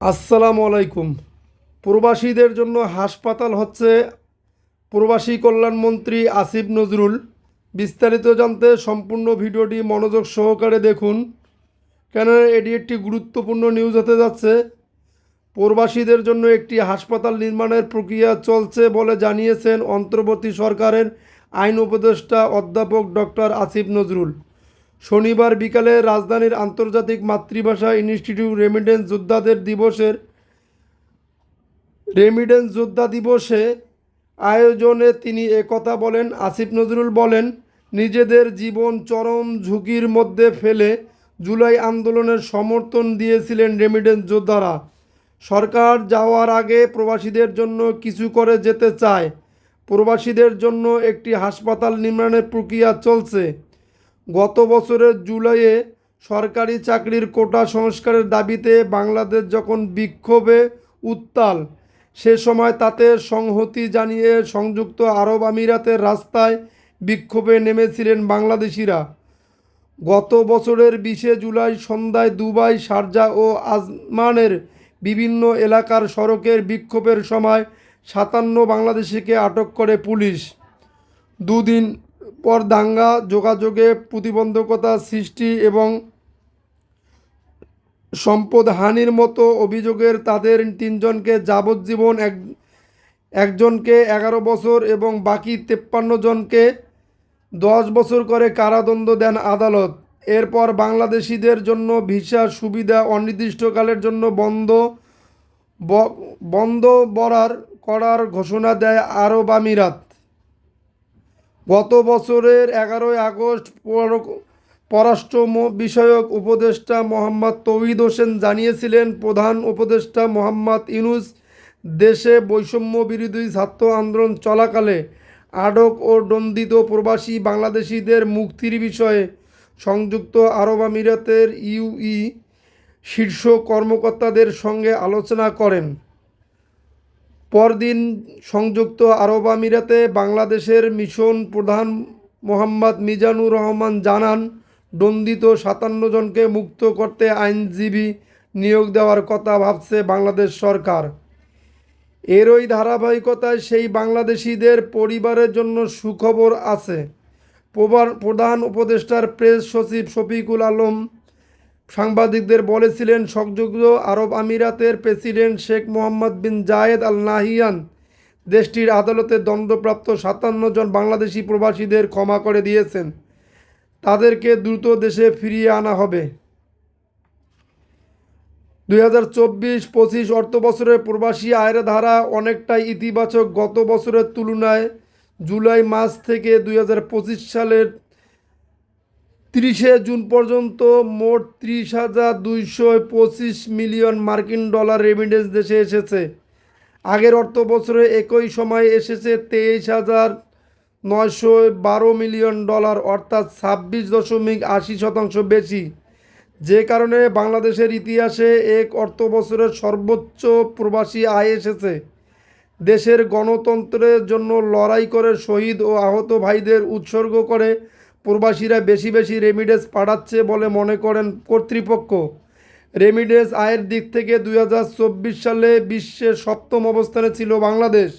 আসসালামু আলাইকুম। প্রবাসীদের জন্য হাসপাতাল হচ্ছে প্রবাসী কল্যাণমন্ত্রী আসিফ নজরুল। বিস্তারিত জানতে সম্পূর্ণ ভিডিওটি মনোযোগ সহকারে দেখুন। কেন এটি একটি গুরুত্বপূর্ণ নিউজ হতে যাচ্ছে। প্রবাসীদের জন্য একটি হাসপাতাল নির্মাণের প্রক্রিয়া চলছে বলে জানিয়েছেন অন্তর্বর্তী সরকারের আইন উপদেষ্টা অধ্যাপক ডক্টর আসিফ নজরুল। শনিবার বিকালে রাজধানীর আন্তর্জাতিক মাতৃভাষা ইনস্টিটিউট রেমিডেন্স যোদ্ধাদের দিবসের রেমিডেন্স যোদ্ধা দিবসে আয়োজনে তিনি একথা বলেন, আসিফ নজরুল বলেন, নিজেদের জীবন চরম ঝুঁকির মধ্যে ফেলে জুলাই আন্দোলনের সমর্থন দিয়েছিলেন রেমিডেন্স যোদ্ধারা। সরকার যাওয়ার আগে প্রবাসীদের জন্য কিছু করে যেতে চায়। প্রবাসীদের জন্য একটি হাসপাতাল নির্মাণের প্রক্রিয়া চলছে। গত বছরের জুলাইয়ে সরকারি চাকরির কোটা সংস্কারের দাবিতে বাংলাদেশ যখন বিক্ষোভে উত্তাল, সে সময় তাতে সংহতি জানিয়ে সংযুক্ত আরব আমিরাতের রাস্তায় বিক্ষোভে নেমেছিলেন বাংলাদেশিরা। গত বছরের বিশে জুলাই সন্ধ্যায় দুবাই, শারজা ও আজমানের বিভিন্ন এলাকার সড়কের বিক্ষোভের সময় সাতান্ন বাংলাদেশিকে আটক করে পুলিশ। দুদিন পর দাঙ্গা যোগাযোগে প্রতিবন্ধকতা সৃষ্টি এবং সম্পদ হানির মতো অভিযোগের তাদের তিনজনকে যাবজ্জীবন এক, একজনকে এগারো বছর এবং বাকি তেপ্পান্ন জনকে দশ বছর করে কারাদণ্ড দেন আদালত। এরপর বাংলাদেশিদের জন্য ভিসা সুবিধা অনির্দিষ্টকালের জন্য বন্ধ বন্ধ বরার করার ঘোষণা দেয় আরব আমিরাত। গত বছরের এগারোই আগস্ট পর- পররাষ্ট্র বিষয়ক উপদেষ্টা মোহাম্মদ তৌহিদ হোসেন জানিয়েছিলেন, প্রধান উপদেষ্টা মোহাম্মদ ইউনুস দেশে বৈষম্য বিরোধী ছাত্র আন্দোলন চলাকালে আটক ও দণ্ডিত প্রবাসী বাংলাদেশিদের মুক্তির বিষয়ে সংযুক্ত আরব আমিরাতের ইউই শীর্ষ কর্মকর্তাদের সঙ্গে আলোচনা করেন। পরদিন সংযুক্ত আরব আমিরাতে বাংলাদেশের মিশন প্রধান মোহাম্মদ মিজানুর রহমান জানান, দণ্ডিত সাতান্ন জনকে মুক্ত করতে আইনজীবী নিয়োগ দেওয়ার কথা ভাবছে বাংলাদেশ সরকার। এরই ধারাবাহিকতায় সেই বাংলাদেশিদের পরিবারের জন্য সুখবর আছে। প্রধান উপদেষ্টার প্রেস সচিব শফিকুল আলম সাংবাদিকদের বলেছিলেন, সংযুক্ত আরব আমিরাতের president Sheikh Mohammed bin Zayed Al Nahyan দেশটির আদালতে দণ্ডপ্রাপ্ত সাতান্ন জন বাংলাদেশি প্রবাসীদের ক্ষমা করে দিয়েছেন। তাদেরকে দ্রুত দেশে ফিরিয়ে আনা হবে। দুই হাজার চব্বিশ পঁচিশ অর্থ বছরের প্রবাসী আয়ের ধারা অনেকটাই ইতিবাচক। গত বছরের তুলনায় জুলাই মাস থেকে দুই হাজার পঁচিশ সালের তিরিশে জুন পর্যন্ত মোট ত্রিশ হাজার দুইশো পঁচিশ মিলিয়ন মার্কিন ডলার রেমিডেন্স দেশে এসেছে। আগের অর্থ বছরে একই সময়ে এসেছে তেইশ হাজার নয়শো বারো মিলিয়ন ডলার, অর্থাৎ ছাব্বিশ দশমিক আশি শতাংশ বেশি। যে কারণে বাংলাদেশের ইতিহাসে এক অর্থ বছরের সর্বোচ্চ প্রবাসী আয় এসেছে। দেশের গণতন্ত্রের জন্য লড়াই করে শহীদ ও আহত ভাইদের উৎসর্গ করে প্রবাসীরা বেশি বেশি রেমিডেন্স পাঠাচ্ছে বলে মনে করেন কর্তৃপক্ষ। রেমিডেন্স আয়ের দিক থেকে দু হাজার চব্বিশ সালে বিশ্বের সপ্তম অবস্থানে ছিল বাংলাদেশ।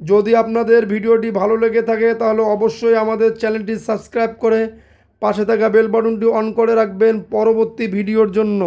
যদি আপনাদের ভিডিওটি ভালো লেগে থাকে তাহলে অবশ্যই আমাদের চ্যানেলটি সাবস্ক্রাইব করে পাশে থাকা বেল বাটনটি অন করে রাখবেন পরবর্তী ভিডিওর জন্য।